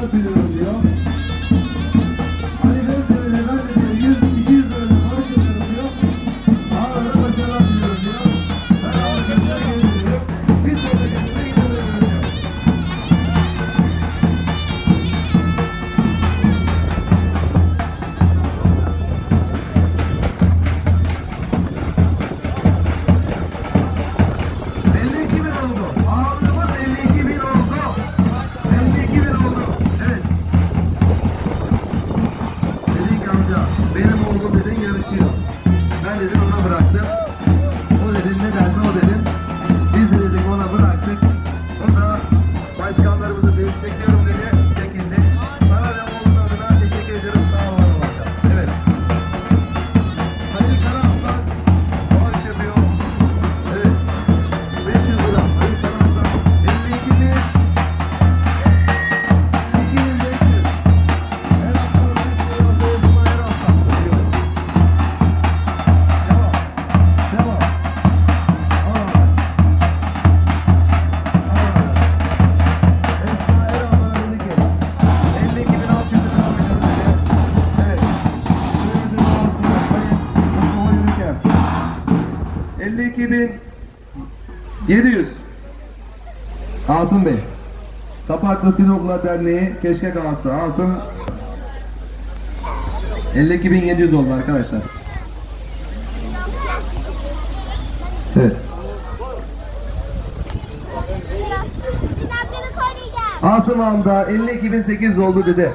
I'll be kanallarımızı destekliyorum dedi. 700. Asım Bey. Kapaklı Sinoplar Derneği Keşkek Ağası Asım 52.700 oldu arkadaşlar. Evet. Asım Ağam'da 52.800 oldu dedi.